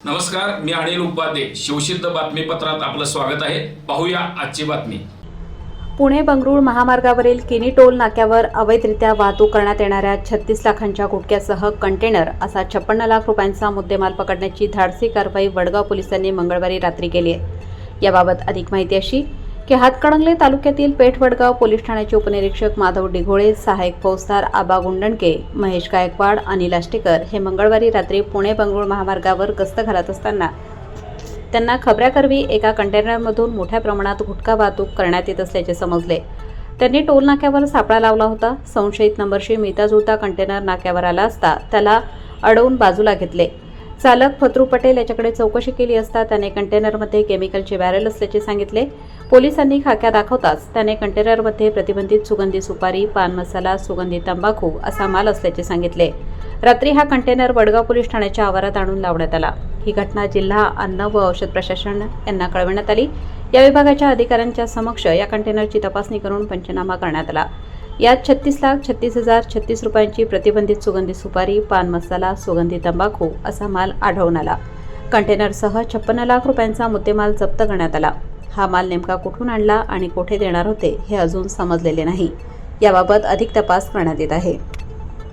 नमस्कार मी अनिल उपाध्ये. शिवसिद्ध बातमीपत्रात आपलं स्वागत आहे. पाहूया आजची बातमी. पुणे बंगळूर महामार्गावरील किनी टोल नाक्यावर अवैधरित्या वाहतूक करण्यात येणाऱ्या छत्तीस लाखांच्या गुटख्यासह कंटेनर असा छप्पन्न लाख रुपयांचा मुद्देमाल पकडण्याची धाडसी कारवाई वडगाव पोलिसांनी मंगळवारी रात्री केली आहे. याबाबत अधिक माहिती अशी की हातकणंगले तालुक्यातील पेठ वडगाव पोलीस ठाण्याचे उपनिरीक्षक माधव डिघोळे सहाय्यक फौजदार आबा गुंडणके महेश गायकवाड अनिल आष्टेकर हे मंगळवारी रात्री पुणे बंगळूर महामार्गावर गस्त घालत असताना त्यांना खबऱ्याकरवी एका कंटेनरमधून मोठ्या प्रमाणात गुटखा वाहतूक करण्यात येत असल्याचे समजले. त्यांनी टोल नाक्यावर सापळा लावला होता. संशयित नंबरशी मिळता जुळता कंटेनर नाक्यावर आला असता त्याला अडवून बाजूला घेतले. चालक फत्रू पटेल याच्याकडे चौकशी केली असता त्याने कंटेनरमध्ये केमिकलचे बॅरल असल्याचे सांगितले. पोलिसांनी खाक्या दाखवताच त्याने कंटेनरमध्ये प्रतिबंधित सुगंधी सुपारी पान मसाला सुगंधी तंबाखू असा माल असल्याचे सांगितले. रात्री हा कंटेनर वडगाव पोलीस ठाण्याच्या आवारात आणून लावण्यात आला. ही घटना जिल्हा अन्न व औषध प्रशासन यांना कळविण्यात आली. या विभागाच्या अधिकाऱ्यांच्या समक्ष या कंटेनरची तपासणी करून पंचनामा करण्यात आला. यात छत्तीस लाख छत्तीस हजार छत्तीस रुपयांची प्रतिबंधित सुगंधी सुपारी पान मसाला सुगंधी तंबाखू असा माल आढळून आला. कंटेनरसह छप्पन्न लाख रुपयांचा मुद्देमाल जप्त करण्यात आला. हा माल नेमका कुठून आणला आणि कोठे देणार होते हे अजून समजलेले नाही. याबाबत अधिक तपास करण्यात येत आहे.